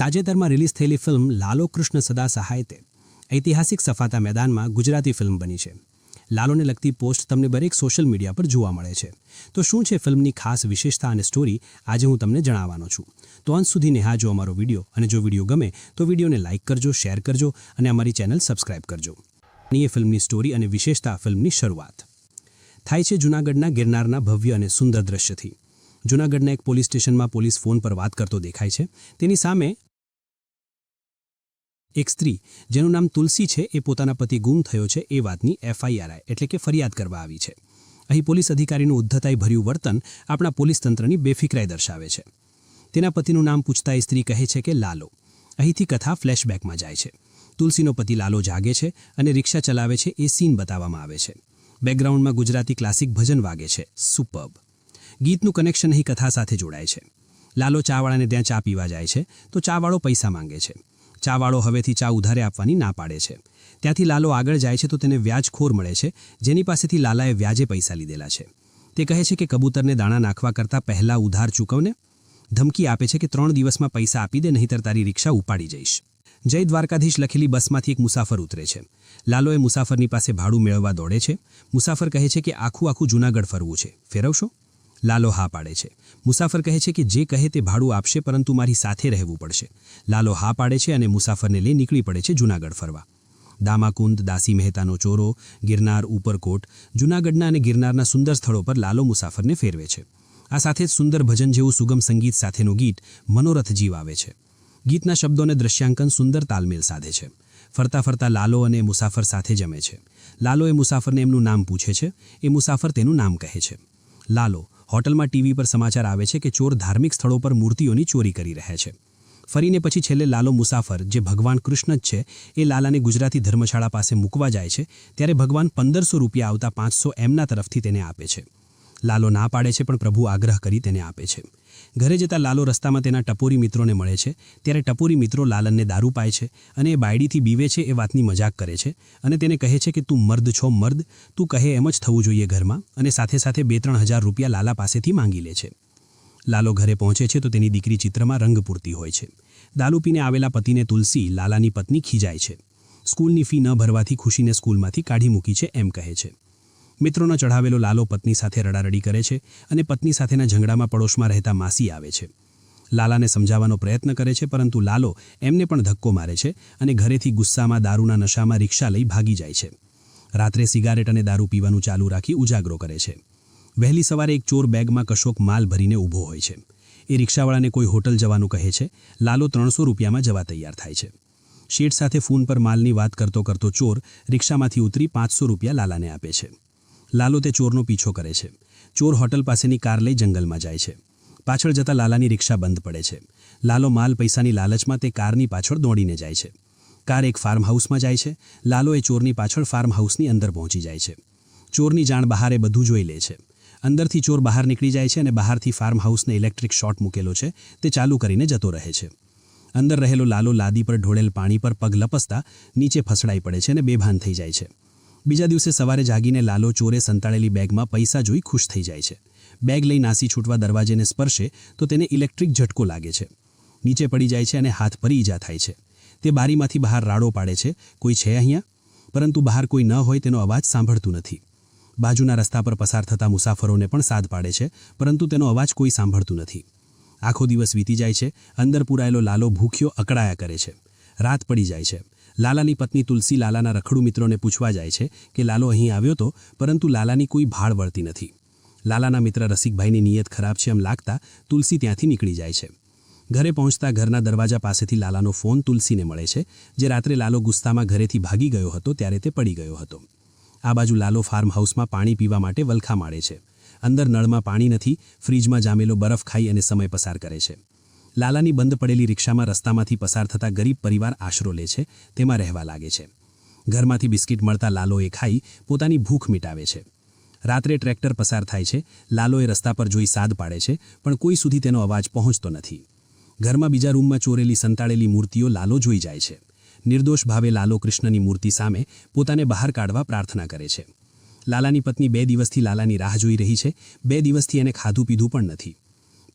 તાજેતરમાં રિલીઝ થયેલી ફિલ્મ લાલો કૃષ્ણ સદા સહાયતે ઐતિહાસિક સફાતા મેદાનમાં ગુજરાતી ફિલ્મ બની છે. લાલોને લગતી પોસ્ટ તમને દરેક સોશિયલ મીડિયા પર જોવા મળે છે. તો શું છે ફિલ્મની ખાસ વિશેષતા અને સ્ટોરી? આજે હું તમને જણાવવાનો છું. તો અંત સુધી નિહાજો અમારો વીડિયો અને જો વીડિયો ગમે તો વિડીયોને લાઇક કરજો, શેર કરજો અને અમારી ચેનલ સબસ્ક્રાઇબ કરજો. એ ફિલ્મની સ્ટોરી અને વિશેષતા ફિલ્મની શરૂઆત. થાય છે જૂનાગઢના ગિરનારના ભવ્ય અને સુંદર દ્રશ્યથી. જૂનાગઢના એક પોલીસ સ્ટેશનમાં પોલીસ ફોન પર વાત કરતો દેખાય છે. તેની સામે એક સ્ત્રી, જેનું નામ તુલસી છે, એ પોતાના પતિ ગુમ થયો છે એ વાતની એફઆઈઆરઆઈ એટલે કે ફરિયાદ કરવા આવી છે. અહીં પોલીસ અધિકારીનું ઉદ્ધતાઈ ભર્યું વર્તન આપણા પોલીસ તંત્રની બેફિકરાઈ દર્શાવે છે. તેના પતિનું નામ પૂછતા એ સ્ત્રી કહે છે કે લાલો. અહીંથી કથા ફ્લેશબેકમાં જાય છે. તુલસીનો પતિ લાલો જાગે છે અને રિક્ષા ચલાવે છે એ સીન બતાવવામાં આવે છે. બેકગ્રાઉન્ડમાં ગુજરાતી ક્લાસિક ભજન વાગે છે સુપર્બ ગીતનું કનેક્શન અહીં કથા સાથે જોડાય છે. લાલો ચાવાળાને ત્યાં ચા પીવા જાય છે, તો ચાવાળો પૈસા માંગે છે. ચાવાળો હવેથી ચા ઉધારે આપવાની ના પાડે છે. ત્યાંથી લાલો આગળ જાય છે તો તેને વ્યાજખોર મળે છે, જેની પાસેથી લાલાએ વ્યાજે પૈસા લીધેલા છે. તે કહે છે કે કબૂતરને દાણા નાખવા કરતાં પહેલાં ઉધાર ચૂકવને. ધમકી આપે છે કે ત્રણ દિવસમાં પૈસા આપી દે, નહીંતર તારી રિક્ષા ઉપાડી જઈશ. જય દ્વારકાધીશ લખેલી બસમાંથી એક મુસાફર ઉતરે છે. લાલોએ મુસાફરની પાસે ભાડું મેળવવા દોડે છે. મુસાફર કહે છે કે આખું આખું જૂનાગઢ ફરવું છે. ફેરવશો? લાલો હા પાડે છે. મુસાફર કહે છે કે જે કહે તે ભાડું આપશે, પરંતુ મારી સાથે રહેવું પડશે. લાલો હા પાડે છે અને મુસાફરને લઈ નીકળી પડે છે જૂનાગઢ ફરવા. દામાકુંદ, દાસી મહેતાનો ચોરો, ગિરનાર ઉપરકોટ, જૂનાગઢના અને ગિરનારના સુંદર સ્થળો પર લાલો મુસાફરને ફેરવે છે. આ સાથે જ સુંદર ભજન જેવું સુગમ સંગીત સાથેનું ગીત મનોરથ જીવ આવે છે. ગીતના શબ્દોને દ્રશ્યાંકન સુંદર તાલમેલ સાધે છે. ફરતા ફરતા લાલો અને મુસાફર સાથે જમે છે. લાલો એ મુસાફરને એમનું નામ પૂછે છે. એ મુસાફર તેનું નામ કહે છે. લાલો હોટલમાં ટીવી પર સમાચાર આવે છે કે ચોર ધાર્મિક સ્થળો પર મૂર્તિઓની ચોરી કરી રહ્યા છે. ફરીને પછી છેલ્લે લાલો મુસાફર, જે ભગવાન કૃષ્ણ જ છે, એ લાલાને ગુજરાતી ધર્મશાળા પાસે મૂકવા જાય છે, ત્યારે ભગવાન પંદરસો રૂપિયા આવતા પાંચસો એમના તરફથી તેને આપે છે. લાલો ના પાડે છે, પણ પ્રભુ આગ્રહ કરી તેને આપે છે. ઘરે જતા લાલો રસ્તામાં તેના ટપોરી મિત્રોને મળે છે. ત્યારે ટપોરી મિત્રો લાલનને દારૂ પાય છે અને એ બાયડીથી બીવે છે એ વાતની મજાક કરે છે અને તેને કહે છે કે, તું મર્દ છો, મર્દ. તું કહે એમ જ થવું જોઈએ ઘરમાં. અને સાથે સાથે બે ત્રણ હજાર રૂપિયા લાલા પાસેથી માંગી લે છે. લાલો ઘરે પહોંચે છે તો તેની દીકરી ચિત્રમાં રંગ પૂરતી હોય છે. દારૂ પીને આવેલા પતિને તુલસી લાલાની પત્ની ખીજાય છે. સ્કૂલની ફી ન ભરવાથી ખુશીને સ્કૂલમાંથી કાઢી મૂકી છે એમ કહે છે. મિત્રોનો ચઢાવેલો લાલો પત્ની સાથે રડારડી કરે છે અને પત્ની સાથેના ઝઘડામાં પડોશમાં રહેતા માસી આવે છે. લાલાને સમજાવવાનો પ્રયત્ન કરે છે, પરંતુ લાલો એમને પણ ધક્કો મારે છે અને ઘરેથી ગુસ્સામાં દારૂના નશામાં રિક્ષા લઈ ભાગી જાય છે. રાત્રે સિગારેટ અને દારૂ પીવાનું ચાલુ રાખી ઉજાગરો કરે છે. વહેલી સવારે એક ચોર બેગમાં કશોક માલ ભરીને ઊભો હોય છે. એ રિક્ષાવાળાને કોઈ હોટલ જવાનું કહે છે. લાલો ત્રણસો રૂપિયામાં જવા તૈયાર થાય છે. શેઠ સાથે ફોન પર માલની વાત કરતો કરતો ચોર રિક્ષામાંથી ઉતરી પાંચસો રૂપિયા લાલાને આપે છે. લાલો તે ચોરનો પીછો કરે છે. ચોર હોટલ પાસેની કાર લઈ જંગલમાં જાય છે. પાછળ જતા લાલાની રિક્ષા બંધ પડે છે. લાલો માલ પૈસાની લાલચમાં તે કારની પાછળ દોડીને જાય છે. કાર એક ફાર્મ હાઉસમાં જાય છે. લાલો એ ચોરની પાછળ ફાર્મ હાઉસની અંદર પહોંચી જાય છે. ચોરની જાણ બહાર એ બધું જોઈ લે છે. અંદરથી ચોર બહાર નીકળી જાય છે અને બહારથી ફાર્મ હાઉસને ઇલેક્ટ્રિક શોટ મૂકેલો છે. તે ચાલુ કરીને જતો રહે છે. અંદર રહેલો લાલો લાદી પર ઢોળેલ પાણી પર પગ લપસતા નીચે ફસડાઈ પડે છે અને બેભાન થઈ જાય છે. બીજા દિવસે સવારે જાગીને લાલો ચોરે સંતાડેલી બેગમાં પૈસા જોઈ ખુશ થઈ જાય છે. બેગ લઈ નાસી છૂટવા દરવાજેને સ્પર્શે તો તેને ઇલેક્ટ્રિક ઝટકો લાગે છે. નીચે પડી જાય છે અને હાથ પર ઈજા થાય છે. તે બારીમાંથી બહાર રાડો પાડે છે. કોઈ છે અહીંયા? પરંતુ બહાર કોઈ ન હોય તેનો અવાજ સાંભળતું નથી. બાજુના રસ્તા પર પસાર થતા મુસાફરોને પણ સાદ પાડે છે, પરંતુ તેનો અવાજ કોઈ સાંભળતું નથી. આખો દિવસ વીતી જાય છે. અંદર પૂરાયેલો લાલો ભૂખ્યો અકળાયા કરે છે. રાત પડી જાય છે. લાલાની પત્ની તુલસી લાલાના રખડુ મિત્રોને પૂછવા જાય છે કે લાલો અહીં આવ્યો તો, પરંતુ લાલાની કોઈ ભાળ વળતી નથી. લાલાના મિત્ર રસિકભાઈની નિયત ખરાબ છે એમ લાગતા તુલસી ત્યાંથી નીકળી જાય છે. ઘરે પહોંચતા ઘરના દરવાજા પાસેથી લાલાનો ફોન તુલસીને મળે છે, જે રાત્રે લાલો ગુસ્સામાં ઘરેથી ભાગી ગયો હતો ત્યારે તે પડી ગયો હતો. આ બાજુ લાલો ફાર્મ હાઉસમાં પાણી પીવા માટે વલખા માળે છે. અંદર નળમાં પાણી નથી ફ્રીજમાં જામેલો બરફ ખાઈ અને સમય પસાર કરે છે. લાલાની બંધ પડેલી રિક્ષામાં રસ્તામાંથી પસાર થતા ગરીબ પરિવાર આશરો લે છે, તેમાં રહેવા લાગે છે. ઘરમાંથી બિસ્કિટ મળતા લાલોએ ખાઈ પોતાની ભૂખ મિટાવે છે. રાત્રે ટ્રેક્ટર પસાર થાય છે, લાલોએ રસ્તા પર જોઈ સાદ પાડે છે, પણ કોઈ સુધી તેનો અવાજ પહોંચતો નથી. ઘરમાં બીજા રૂમમાં ચોરેલી સંતાડેલી મૂર્તિઓ લાલો જોઈ જાય છે. નિર્દોષ ભાવે લાલો કૃષ્ણની મૂર્તિ સામે પોતાને બહાર કાઢવા પ્રાર્થના કરે છે. લાલાની પત્ની બે દિવસથી લાલાની રાહ જોઈ રહી છે, બે દિવસથી એને ખાધું પીધું પણ નથી.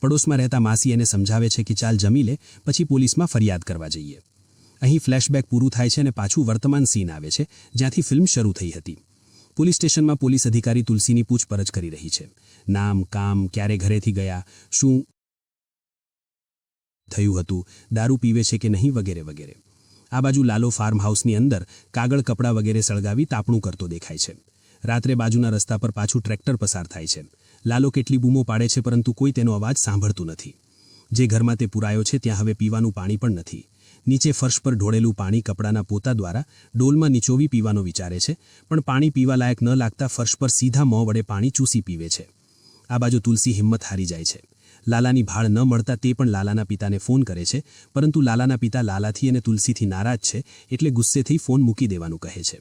પડોશમાં રહેતા માસી એને સમજાવે છે કે ચાલ જમી લે, પછી પોલીસમાં ફરિયાદ કરવા જઈએ. અહીં ફ્લેશબેક પૂરું થાય છે અને પાછું વર્તમાન સીન આવે છે, જ્યાંથી ફિલ્મ શરૂ થઈ હતી. પોલીસ સ્ટેશનમાં પોલીસ અધિકારી તુલસીની પૂછપરછ કરી રહી છે. નામ, કામ, ક્યારે ઘરેથી ગયા, શું થયું હતું, દારૂ પીવે છે કે નહીં વગેરે વગેરે. આ બાજુ લાલો ફાર્મ હાઉસની અંદર કાગળ, કપડાં વગેરે સળગાવી તાપણું કરતો દેખાય છે. રાત્રે બાજુના રસ્તા પર પાછું ટ્રેક્ટર પસાર થાય છે. લાલો કેટલી બૂમો પાડે છે પરંતુ કોઈ તેનો અવાજ સાંભળતું નથી. જે ઘરમાં તે પુરાયો છે ત્યાં હવે પીવાનું પાણી પણ નથી. નીચે ફર્શ પર ઢોળેલું પાણી કપડાના પોતા દ્વારા ડોલમાં નીચોવી પીવાનો વિચારે છે, પણ પાણી પીવા લાયક ન લાગતા ફર્શ પર સીધા મોં વડે પાણી ચૂસી પીવે છે. આ બાજુ તુલસી હિંમત હારી જાય છે. લાલાની ભાળ ન મળતા તે પણ લાલાના પિતાને ફોન કરે છે, પરંતુ લાલાના પિતા લાલાથી અને તુલસીથી નારાજ છે એટલે ગુસ્સેથી ફોન મૂકી દેવાનું કહે છે.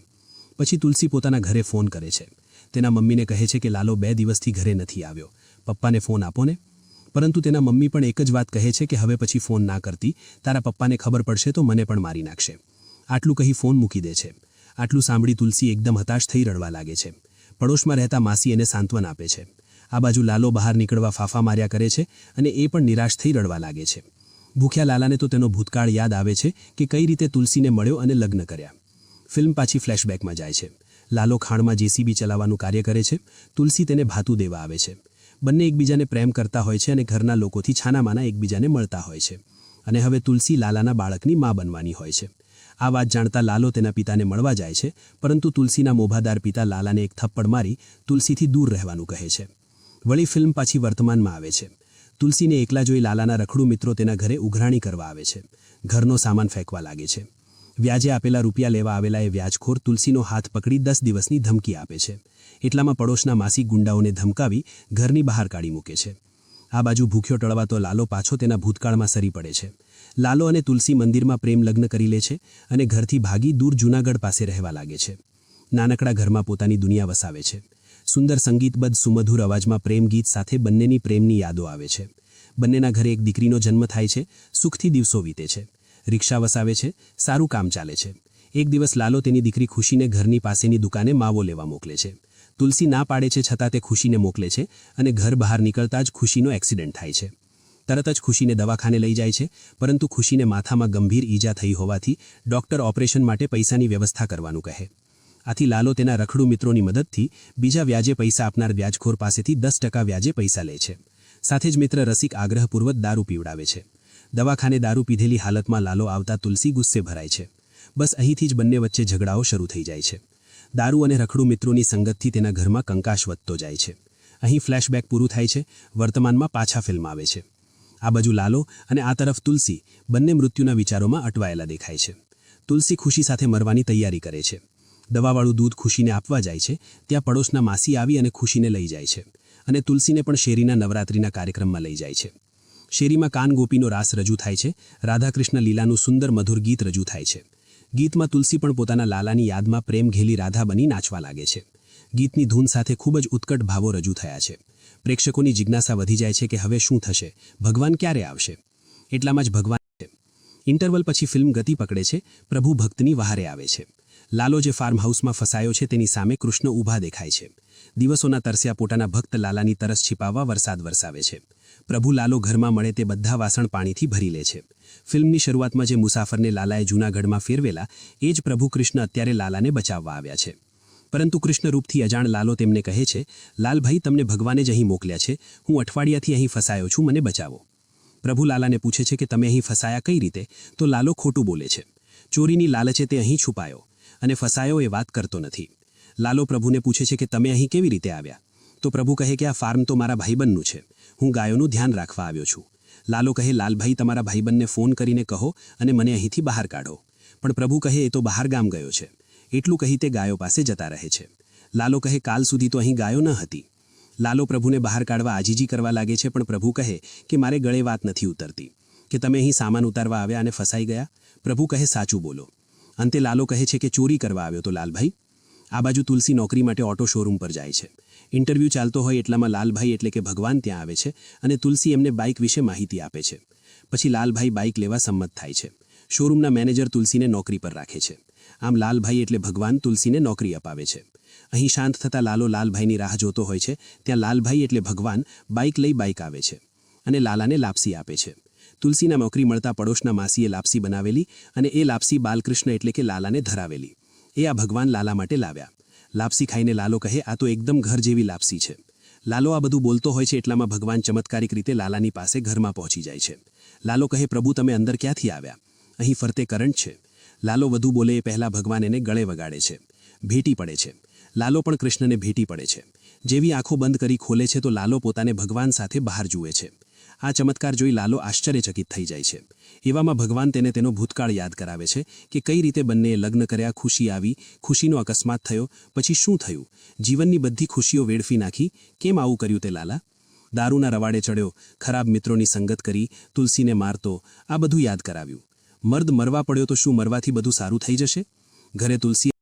પછી તુલસી પોતાના ઘરે ફોન કરે છે. તેના મમ્મીને કહે છે કે લાલો બે દિવસથી ઘરે નથી આવ્યો. પપ્પાને ફોન આપો ને. પરંતુ તેના મમ્મી પણ એક જ વાત કહે છે કે હવે પછી ફોન ના કરતી. તારા પપ્પાને ખબર પડશે તો મને પણ મારી નાખશે. આટલું કહી ફોન મૂકી દે છે. આટલું સાંભળી તુલસી એકદમ હતાશ થઈ રડવા લાગે છે. પડોશમાં રહેતા માસી એને સાંત્વન આપે છે. આ બાજુ લાલો બહાર નીકળવા ફાફા માર્યા કરે છે અને એ પણ નિરાશ થઈ રડવા લાગે છે. ભૂખ્યા લાલાને તો તેનો ભૂતકાળ યાદ આવે છે કે કઈ રીતે તુલસીને મળ્યો અને લગ્ન કર્યા. ફિલ્મ પાછી ફ્લેશબેકમાં જાય છે. લાલો ખાણમાં જેસીબી ચલાવવાનું કાર્ય કરે છે. તુલસી તેને ભાતું દેવા આવે છે. બંને એકબીજાને પ્રેમ કરતા હોય છે અને ઘરના લોકોથી છાનામાના એકબીજાને મળતા હોય છે. અને હવે તુલસી લાલાના બાળકની મા બનવાની હોય છે. આ વાત જાણતા લાલો તેના પિતાને મળવા જાય છે, પરંતુ તુલસીના મોભાદાર પિતા લાલાને એક થપ્પડ મારી તુલસીથી દૂર રહેવાનું કહે છે. વળી ફિલ્મ પાછી વર્તમાનમાં આવે છે. તુલસીને એકલા જોઈ લાલાના રખડુ મિત્રો તેના ઘરે ઉઘરાણી કરવા આવે છે. ઘરનો સામાન ફેંકવા લાગે છે. વ્યાજે આપેલા રૂપિયા લેવા આવેલા એ વ્યાજખોર તુલસીનો હાથ પકડી દસ દિવસની ધમકી આપે છે. એટલામાં પડોશના માસી ગુંડાઓને ધમકાવી ઘરની બહાર કાઢી મૂકે છે. આ બાજુ ભૂખ્યો ટળવાતો લાલો પાછો તેના ભૂતકાળમાં સરી પડે છે. લાલો અને તુલસી મંદિરમાં પ્રેમ લગ્ન કરી લે છે અને ઘરથી ભાગી દૂર જૂનાગઢ પાસે રહેવા લાગે છે. નાનકડા ઘરમાં પોતાની દુનિયા વસાવે છે. સુંદર સંગીતબદ્ધ સુમધુર અવાજમાં પ્રેમ ગીત સાથે બંનેની પ્રેમની યાદો આવે છે. બંનેના ઘરે એક દીકરીનો જન્મ થાય છે. સુખથી દિવસો વીતે છે. રિક્ષા વસાવે છે, સારું કામ ચાલે છે. એક દિવસ લાલો તેની દીકરી ખુશીને ઘરની પાસેની દુકાને માવો લેવા મોકલે છે. તુલસી ના પાડે છે છતાં તે ખુશીને મોકલે છે અને ઘર બહાર નીકળતા જ ખુશીનો એક્સિડન્ટ થાય છે. તરત જ ખુશીને દવાખાને લઈ જાય છે, પરંતુ ખુશીને માથામાં ગંભીર ઈજા થઈ હોવાથી ડોક્ટર ઓપરેશન માટે પૈસાની વ્યવસ્થા કરવાનું કહે. આથી લાલો તેના રખડુ મિત્રોની મદદથી બીજા વ્યાજે પૈસા આપનાર વ્યાજખોર પાસેથી દસ ટકા વ્યાજે પૈસા લે છે. સાથે જ મિત્ર રસિક આગ્રહપૂર્વક દારૂ પીવડાવે છે. દવાખાને દારૂ પીધેલી હાલતમાં લાલો આવતા તુલસી ગુસ્સે ભરાય છે. બસ અહીંથી જ બંને વચ્ચે ઝઘડાઓ શરૂ થઈ જાય છે. દારૂ અને રખડુ મિત્રોની સંગતથી તેના ઘરમાં કંકાશ વધતો જાય છે. અહીં ફ્લેશબેક પૂરું થાય છે. વર્તમાનમાં પાછા ફિલ્મ આવે છે. આ બાજુ લાલો અને આ તરફ તુલસી બંને મૃત્યુના વિચારોમાં અટવાયેલા દેખાય છે. તુલસી ખુશી સાથે મરવાની તૈયારી કરે છે. દવાવાળું દૂધ ખુશીને આપવા જાય છે. ત્યાં પડોશના માસી આવી અને ખુશીને લઈ જાય છે. અને તુલસીને પણ શેરીના નવરાત્રિના કાર્યક્રમમાં લઈ જાય છે. શેરીમાં કાન ગોપીનો રાસ રજૂ થાય છે. રાધાકૃષ્ણ લીલાનું સુંદર મધુર ગીત રજૂ થાય છે. ગીતમાં તુલસી પણ પોતાના લાલાની યાદમાં પ્રેમ ઘેલી રાધા બની નાચવા લાગે છે. ગીતની ધૂન સાથે ખૂબ જ ઉત્કટ ભાવો રજૂ થયા છે. પ્રેક્ષકોની જિજ્ઞાસા વધી જાય છે કે હવે શું થશે? ભગવાન ક્યારે આવશે? એટલામાં જ ભગવાન છે. ઇન્ટરવલ પછી ફિલ્મ ગતિ પકડે છે. પ્રભુ ભક્તની વહારે આવે છે. લાલો જે ફાર્મ હાઉસમાં ફસાયો છે તેની સામે કૃષ્ણ ઊભા દેખાય છે. દિવસોના તરસ્યા પોતાના ભક્ત લાલાની તરસ छिપાવવા વરસાદ વરસાવે છે. પ્રભુ લાલો ઘરમાં મળે તે બધા વાસણ પાણીથી ભરી લે છે. ફિલ્મની શરૂઆતમાં જે મુસાફરને લાલાએ જૂનાગઢમાં ફેરવેલા, એ જ પ્રભુ કૃષ્ણ અત્યારે લાલાને બચાવવા આવ્યા છે. પરંતુ કૃષ્ણ રૂપથી અજાણ લાલો તેમને કહે છે, લાલભાઈ, તમને ભગવાને જ અહીં મોકલ્યા છે. હું અઠવાડિયાથી અહીં ફસાયો છું, મને બચાવો. પ્રભુ લાલાને પૂછે છે કે, તમે અહીં ફસાયા કઈ રીતે? તો લાલો ખોટું બોલે છે. ચોરીની લાલચે તે અહીં છુપાયો. અને ફસાયો એ વાત કરતો નથી. લાલો પ્રભુને પૂછે છે કે તમે અહીં કેવી રીતે આવ્યા? તો પ્રભુ કહે કે આ ફાર્મ તો મારા ભાઈબંધનું છે. હું ગાયોનું ધ્યાન રાખવા આવ્યો છું. લાલો કહે, લાલભાઈ, તમારા ભાઈબંધને ફોન કરીને કહો અને મને અહીંથી બહાર કાઢો. પણ પ્રભુ કહે, એ તો બહાર ગામ ગયો છે. એટલું કહી તે ગાયો પાસે જતા રહે છે. લાલો કહે, કાલ સુધી તો અહીં ગાયો ન હતી. લાલો પ્રભુને બહાર કાઢવા આજીજી કરવા લાગે છે, પણ પ્રભુ કહે કે મારે ગળે વાત નથી ઉતરતી. કે તમે અહીં સામાન ઉતારવા આવ્યા અને ફસાઈ ગયા? પ્રભુ કહે, સાચું બોલો. અંતે લાલો કહે છે કે ચોરી કરવા આવ્યો તો લાલભાઈ. આ બાજુ તુલસી નોકરી માટે ઓટો શોરૂમ પર જાય છે. ઇન્ટરવ્યૂ ચાલતો હોય એટલામાં લાલભાઈ એટલે કે ભગવાન ત્યાં આવે છે અને તુલસી એમને બાઇક વિશે માહિતી આપે છે. પછી લાલભાઈ બાઇક લેવા સંમત થાય છે. શોરૂમના મેનેજર તુલસીને નોકરી પર રાખે છે. આમ લાલભાઈ એટલે ભગવાન તુલસીને નોકરી અપાવે છે. અહીં શાંત થતા લાલો લાલભાઈની રાહ જોતો હોય છે. ત્યાં લાલભાઈ એટલે ભગવાન બાઇક લઈ બાઇક આવે છે અને લાલાને લાપસી આપે છે. તુલસીના નોકરી મળતા પડોશના માસીએ લાપસી બનાવેલી અને એ લાપસી બાલકૃષ્ણ એટલે કે લાલાને ધરાવેલી. એ આ ભગવાન લાલા માટે લાવ્યા. લાપસી ખાઈને લાલો કહે, આ તો એકદમ ઘર જેવી લાપસી છે. લાલો આ બધું બોલતો હોય છે એટલામાં ભગવાન ચમત્કારિક રીતે લાલાની પાસે ઘરમાં પહોંચી જાય છે. લાલો કહે, પ્રભુ, તમે અંદર ક્યાંથી આવ્યા? અહીં ફરતે કરંટ છે. લાલો વધુ બોલે, એ પહેલાં ભગવાન એને ગળે વગાડે છે. ભેટી પડે છે. લાલો પણ કૃષ્ણને ભેટી પડે છે. જેવી આંખો બંધ કરી ખોલે છે તો લાલો પોતાને ભગવાન સાથે બહાર જુએ છે. આ ચમત્કાર જોઈ લાલો આશ્ચર્યચકિત થઈ જાય છે. એવામાં ભગવાન તેને તેનો ભૂતકાળ યાદ કરાવે છે કે કઈ રીતે બંનેએ લગ્ન કર્યા, ખુશી આવી, ખુશીનો અકસ્માત થયો, પછી શું થયું? જીવનની બધી ખુશીઓ વેડફી નાખી. કેમ આવું કર્યું તે લાલા? દારૂના રવાડે ચડ્યો, ખરાબ મિત્રોની સંગત કરી, તુલસીને મારતો, આ બધું યાદ કરાવ્યું. મર્દ મરવા પડ્યો તો શું મરવાથી બધું સારું થઈ જશે? ઘરે તુલસી